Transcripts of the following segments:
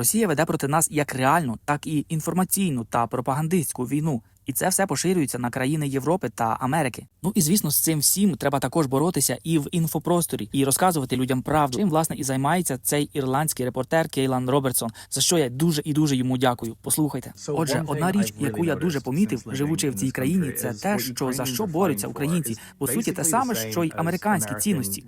Росія веде проти нас як реальну, так і інформаційну та пропагандистську війну. І це все поширюється на країни Європи та Америки. Ну і звісно, з цим всім треба також боротися і в інфопросторі, і розказувати людям правду. Чим власне і займається цей ірландський репортер Кейлан Робертсон, за що я дуже і дуже йому дякую. Послухайте. Отже, одна річ, яку я дуже помітив, живучи в цій країні, це те, що за що борються українці. По суті, те саме, що й американські цінності.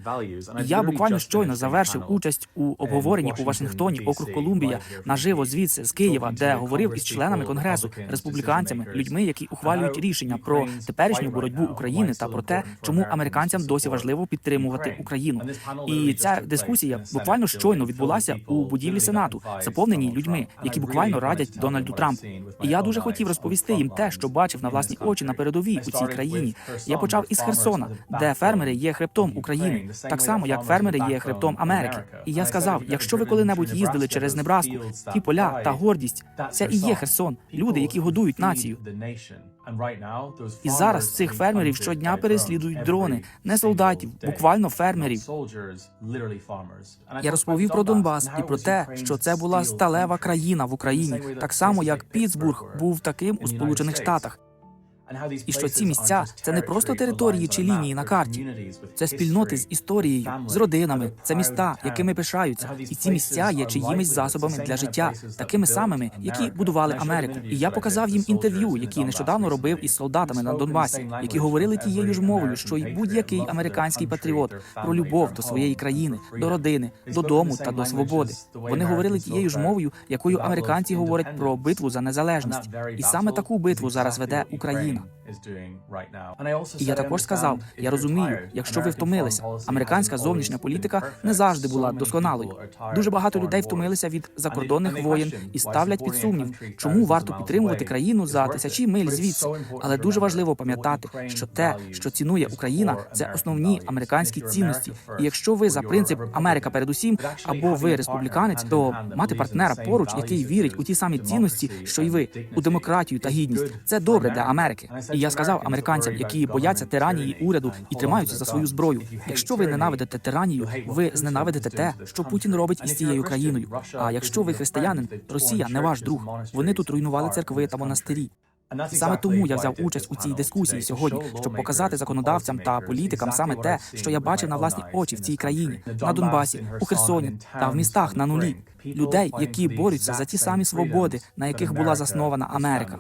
І я буквально щойно завершив участь у обговоренні у Вашингтоні, округ Колумбія, наживо звідси з Києва, де говорив із членами конгресу, республіканцями, людьми, які ухвалюють рішення про теперішню боротьбу України та про те, чому американцям досі важливо підтримувати Україну. І ця дискусія буквально щойно відбулася у будівлі сенату, заповненій людьми, які буквально радять Дональду Трампу. І я дуже хотів розповісти їм те, що бачив на власні очі на передовій у цій країні. Я почав із Херсона, де фермери є хребтом України, так само як фермери є хребтом Америки. І я сказав: якщо ви коли-небудь їздили через Небраску, ті поля та гордість, це і є Херсон, люди, які годують націю. І зараз цих фермерів щодня переслідують дрони, не солдатів, буквально фермерів. Я розповів про Донбас і про те, що це була сталева країна в Україні, так само як Пітсбург був таким у Сполучених Штатах. І що ці місця це не просто території чи лінії на карті, Це спільноти з історією, з родинами, це міста, якими пишаються, і ці місця є чиїмись засобами для життя, такими самими, які будували Америку. І я показав їм інтерв'ю, які нещодавно робив із солдатами на Донбасі, які говорили тією ж мовою, що й будь-який американський патріот про любов до своєї країни, до родини, додому та до свободи. Вони говорили тією ж мовою, якою американці говорять про битву за незалежність. І саме таку битву зараз веде Україна. І я також сказав: я розумію, якщо ви втомилися, американська зовнішня політика не завжди була досконалою. Дуже багато людей втомилися від закордонних воєн і ставлять під сумнів, чому варто підтримувати країну за тисячі миль звідси. Але дуже важливо пам'ятати, що те, що цінує Україна, це основні американські цінності. І якщо ви за принцип Америка передусім, або ви республіканець, то мати партнера поруч, який вірить у ті самі цінності, що й ви, у демократію та гідність, це добре для Америки. І я сказав американцям, які бояться тиранії уряду і тримаються за свою зброю. Якщо ви ненавидите тиранію, ви зненавидите те, що Путін робить із цією країною. А якщо ви християнин, Росія не ваш друг. Вони тут руйнували церкви та монастирі. Саме тому я взяв участь у цій дискусії сьогодні, щоб показати законодавцям та політикам саме те, що я бачив на власні очі в цій країні, на Донбасі, у Херсоні та в містах на нулі. Людей, які борються за ті самі свободи, на яких була заснована Америка.